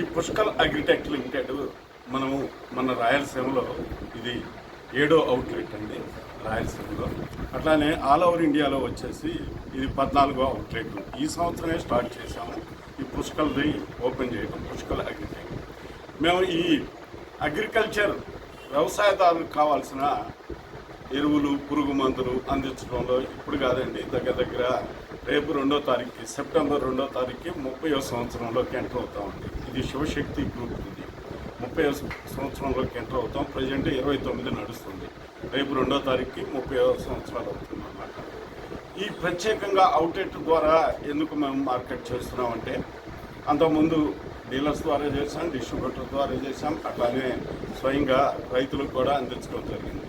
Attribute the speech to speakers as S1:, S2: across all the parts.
S1: ఈ పుష్కల్ అగ్రిటెక్ట్ లిమిటెడ్ మనము మన రాయలసీమలో ఇది ఏడో అవుట్లెట్ అండి రాయలసీమలో. అట్లానే ఆల్ ఓవర్ ఇండియాలో వచ్చేసి ఇది పద్నాలుగో అవుట్లెట్. ఈ సంవత్సరమే స్టార్ట్ చేశాము ఈ పుష్కల్ని ఓపెన్ చేయడం పుష్కల్ అగ్రిటెక్ మేము ఈ అగ్రికల్చర్ వ్యవసాయదారులకు కావాల్సిన ఎరువులు పురుగు మందులు అందించడంలో ఇప్పుడు కాదండి దగ్గర దగ్గర రేపు రెండో తారీఖుకి సెప్టెంబర్ రెండో తారీఖుకి ముప్పై సంవత్సరంలోకి ఎంటర్ అవుతామండి. ఇది శివశక్తి గ్రూప్ ఉంది ముప్పై సంవత్సరంలోకి ఎంటర్ అవుతాం. ప్రజెంట్ ఇరవై తొమ్మిది నడుస్తుంది. రేపు రెండో తారీఖుకి ముప్పై సంవత్సరాలు అవుతుంది అన్నమాట. ఈ ప్రత్యేకంగా అవుట్లెట్ ద్వారా ఎందుకు మేము మార్కెట్ చేస్తున్నామంటే అంతకుముందు డీలర్స్ ద్వారా చేసాం డిస్ట్రిబ్యూటర్ ద్వారా చేసాం అట్లానే స్వయంగా రైతులకు కూడా అందించడం జరిగింది.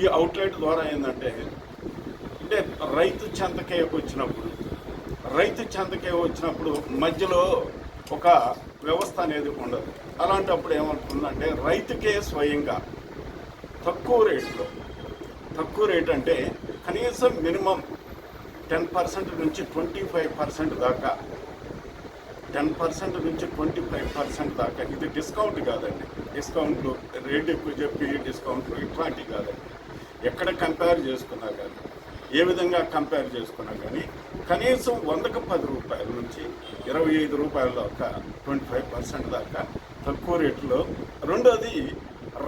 S1: ఈ అవుట్లెట్ ద్వారా ఏంటంటే అంటే రైతు చెంతకే వచ్చినప్పుడు రైతు చెంతకే వచ్చినప్పుడు మధ్యలో ఒక వ్యవస్థ అనేది ఉండదు. అలాంటప్పుడు ఏమవుతుందంటే రైతుకే స్వయంగా తక్కువ రేట్లో తక్కువ రేట్ అంటే కనీసం మినిమం టెన్ పర్సెంట్ నుంచి ట్వంటీ ఫైవ్ పర్సెంట్ దాకా టెన్ పర్సెంట్ నుంచి ట్వంటీ ఫైవ్ పర్సెంట్ దాకా. ఇది డిస్కౌంట్ కాదండి. డిస్కౌంట్లు రేట్ ఎక్కువ చెప్పి డిస్కౌంట్లు ఇట్లాంటివి కాదండి. ఎక్కడ కంపేర్ చేసుకున్నా కానీ ఏ విధంగా కంపేర్ చేసుకున్నా కానీ కనీసం వందకు పది రూపాయల నుంచి ఇరవై ఐదు రూపాయల దాకా ట్వంటీ ఫైవ్ పర్సెంట్ దాకా తక్కువ రేట్లో. రెండోది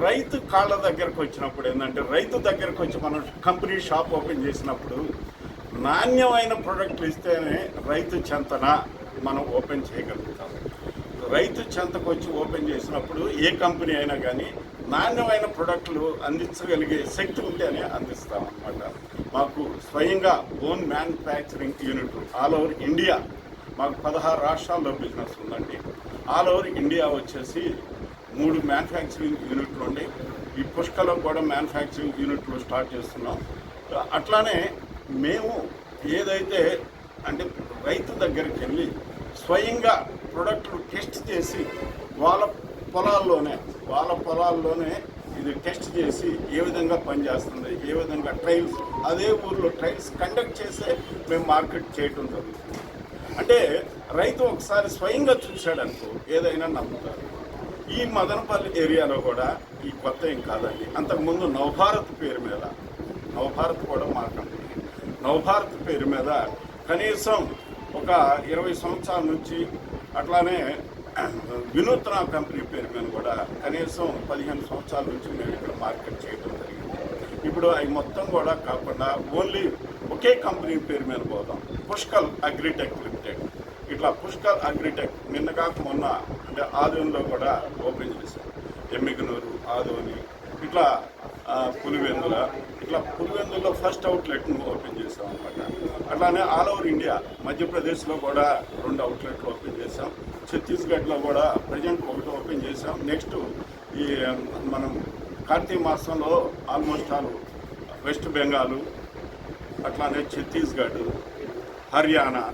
S1: రైతు కాళ్ళ దగ్గరకు వచ్చినప్పుడు ఏంటంటే రైతు దగ్గరకు వచ్చి మనం కంపెనీ షాప్ ఓపెన్ చేసినప్పుడు నాణ్యమైన ప్రొడక్ట్లు ఇస్తేనే రైతు చెంతన మనం ఓపెన్ చేయగలుగుతాం. రైతు చెంతకు వచ్చి ఓపెన్ చేసినప్పుడు ఏ కంపెనీ అయినా కానీ నాణ్యమైన ప్రొడక్ట్లు అందించగలిగే శక్తి ఉంటేనే అందిస్తాం అన్నమాట. మాకు స్వయంగా own manufacturing unit all over India మాకు పదహారు రాష్ట్రాల్లో బిజినెస్ ఉందండి. ఆల్ ఓవర్ ఇండియా వచ్చేసి మూడు మ్యానుఫ్యాక్చరింగ్ యూనిట్లు ఉండి ఈ పుష్కలో కూడా మ్యానుఫ్యాక్చరింగ్ యూనిట్లు స్టార్ట్ చేస్తున్నాం. అట్లానే మేము ఏదైతే అంటే రైతు దగ్గరికి వెళ్ళి స్వయంగా ప్రొడక్ట్లు టెస్ట్ చేసి వాళ్ళ పొలాల్లోనే వాళ్ళ పొలాల్లోనే ఇది టెస్ట్ చేసి ఏ విధంగా పనిచేస్తుంది ఏ విధంగా ట్రయల్స్ అదే ఊర్లో ట్రయల్స్ కండక్ట్ చేసే మేము మార్కెట్ చేయటం జరుగుతుంది. అంటే రైతు ఒకసారి స్వయంగా చూశాడనుకో ఏదైనా నమ్ముతారు. ఈ మదనపల్లి ఏరియాలో కూడా ఈ కొత్త ఏం కాదండి. అంతకుముందు నవభారత్ పేరు మీద నవభారత్ కూడా మా కంపెనీ నవభారత్ పేరు మీద కనీసం ఒక ఇరవై సంవత్సరాల నుంచి అట్లానే వినూత్న కంపెనీ పేరు మీద కూడా కనీసం పదిహేను సంవత్సరాల నుంచి మేము ఇక్కడ మార్కెట్ చేయడం జరిగింది. ఇప్పుడు అవి మొత్తం కూడా కాకుండా ఓన్లీ ఒకే కంపెనీ పేరు మీద పోదాం. Pushkal agritech limited. ఇట్లా పుష్కల్ అగ్రిటెక్ నిన్న కాక మొన్న అంటే ఆదోనిలో కూడా ఓపెన్ చేశాం ఎమ్మిగనూరు ఆదోని ఇట్లా పులివెందుల. ఇట్లా పులివెందులో ఫస్ట్ అవుట్లెట్ను ఓపెన్ చేసాం అనమాట అట్లానే ఆల్ ఓవర్ ఇండియా మధ్యప్రదేశ్లో కూడా రెండు అవుట్లెట్లు ఓపెన్ చేసాం ఛత్తీస్గఢ్లో కూడా ప్రజెంట్ ఒకటి ఓపెన్ చేసాం నెక్స్ట్ ఈ మనం కార్తీక మాసంలో ఆల్మోస్ట్ ఆల్ వెస్ట్ బెంగాల్ అట్లానే ఛత్తీస్గఢ్ హర్యానా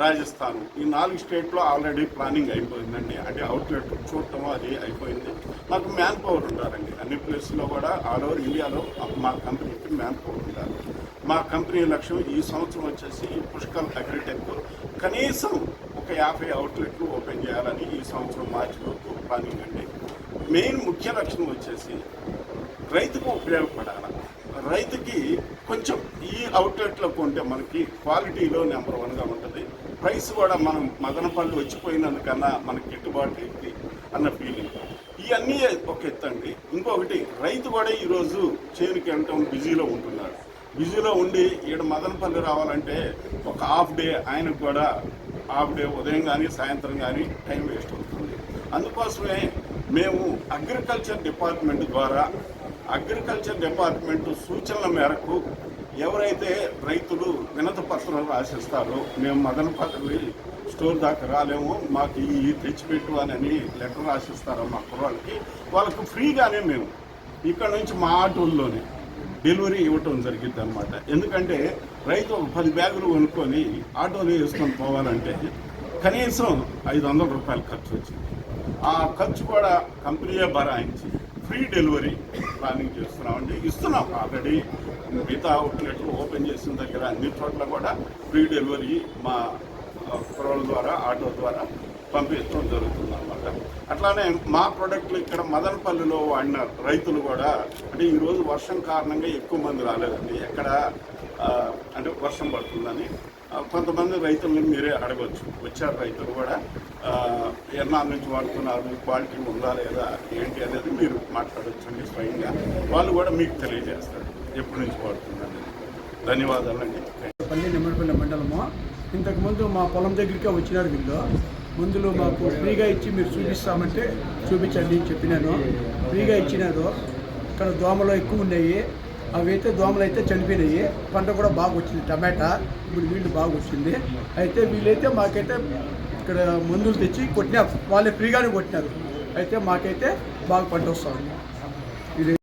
S1: రాజస్థాన్ ఈ నాలుగు స్టేట్లో ఆల్రెడీ ప్లానింగ్ అయిపోయిందండి. అంటే అవుట్లెట్ చూడటం అది అయిపోయింది. మాకు మ్యాన్ పవర్ ఉండాలండి. అన్ని ప్లేస్లో కూడా ఆల్ ఓవర్ ఇండియాలో మా కంపెనీకి మ్యాన్ పవర్ ఉండాలి. మా కంపెనీ లక్ష్యం ఈ సంవత్సరం వచ్చేసి పుష్కల్ అగ్రిటెక్. కనీసం ఒక యాభై అవుట్లెట్లు ఓపెన్ చేయాలని ఈ సంవత్సరం మార్చిలో ప్లానింగ్ అండి. మెయిన్ ముఖ్య లక్ష్యం వచ్చేసి రైతుకు ఉపయోగపడాలి? రైతుకి కొంచెం ఈ అవుట్లెట్లో కొంటే మనకి క్వాలిటీలో నెంబర్ వన్గా ఉంటుంది. ప్రైస్ కూడా మనం మదనపల్లి వచ్చిపోయినందుకన్నా మనకి గిట్టుబాటు అయింది అన్న ఫీలింగ్ ఇవన్నీ ఒక ఎత్తండి ఇంకొకటి రైతు కూడా ఈరోజు చేనుకి వెళ్ళటం బిజీలో ఉంటున్నాడు. బిజీలో ఉండి ఈడ మదనపల్లి రావాలంటే ఒక హాఫ్ డే ఆయనకు కూడా ఆవిడ ఉదయం కానీ సాయంత్రం కానీ టైం వేస్ట్ అవుతుంది. అందుకోసమే మేము అగ్రికల్చర్ డిపార్ట్మెంట్ ద్వారా అగ్రికల్చర్ డిపార్ట్మెంట్ సూచనల మేరకు ఎవరైతే రైతులు వినత పత్రాలు రాసిస్తారో మేము మదనపల్లి స్టోర్ దాకా రాలేము. మాకు ఈ తెచ్చిపెట్టు అని లెటర్ రాసిస్తారో మా కుర్రాళ్ళకి. వాళ్ళకు ఫ్రీగానే మేము. ఇక్కడ నుంచి మా ఆటోల్లోనే. డెలివరీ ఇవ్వటం జరిగింది అనమాట ఎందుకంటే రైతు ఒక పది బ్యాగులు కొనుక్కొని ఆటోలో వేసుకొని పోవాలంటే కనీసం ఐదు వందల రూపాయలు ఖర్చు వచ్చింది. ఆ ఖర్చు కూడా కంపెనీయే భరాయించి ఫ్రీ డెలివరీ ప్లానింగ్ చేస్తున్నామండి. ఇస్తున్నాం ఆల్రెడీ. మిగతా అవుట్లెట్లు ఓపెన్ చేసిన దగ్గర అన్ని చోట్ల కూడా ఫ్రీ డెలివరీ మా కుర్రోళ్ళ ద్వారా ఆటో ద్వారా పంపించడం జరుగుతుంది అనమాట అట్లానే మా ప్రోడక్ట్లు ఇక్కడ మదనపల్లిలో వాడిన రైతులు కూడా. అంటే ఈరోజు వర్షం కారణంగా ఎక్కువ మంది రాలేదండి. ఎక్కడ అంటే వర్షం పడుతుందని. కొంతమంది రైతులను మీరే అడగవచ్చు వచ్చారు రైతులు కూడా. ఆ, ఎన్నాళ్ళ నుంచి వాడుతున్నారు? క్వాలిటీ ఉందా లేదా? ఏంటి అనేది మీరు మాట్లాడొచ్చండి స్వయంగా. వాళ్ళు కూడా మీకు తెలియజేస్తారు. ఎప్పటి నుంచి వాడుతుందని ధన్యవాదాలండి.
S2: పల్లి నిమ్మడిపల్లి మండలము. ఇంతకుముందు మా పొలం దగ్గరికే వచ్చినారు వీళ్ళు. మందులు మాకు ఫ్రీగా ఇచ్చి మీరు చూపిస్తామంటే చూపించండి అని చెప్పినాను. ఫ్రీగా ఇచ్చినారు. ఇక్కడ దోమలు ఎక్కువ ఉన్నాయి. అవి అయితే దోమలు అయితే చనిపోయినాయి. పంట కూడా బాగా వచ్చింది. టమాటా ఇప్పుడు వీళ్ళు బాగా వచ్చింది. అయితే వీళ్ళైతే మాకైతే ఇక్కడ మందులు తెచ్చి కొట్టినారు వాళ్ళే ఫ్రీగానే కొట్టినారు. అయితే మాకైతే బాగా పంట వస్తుంది.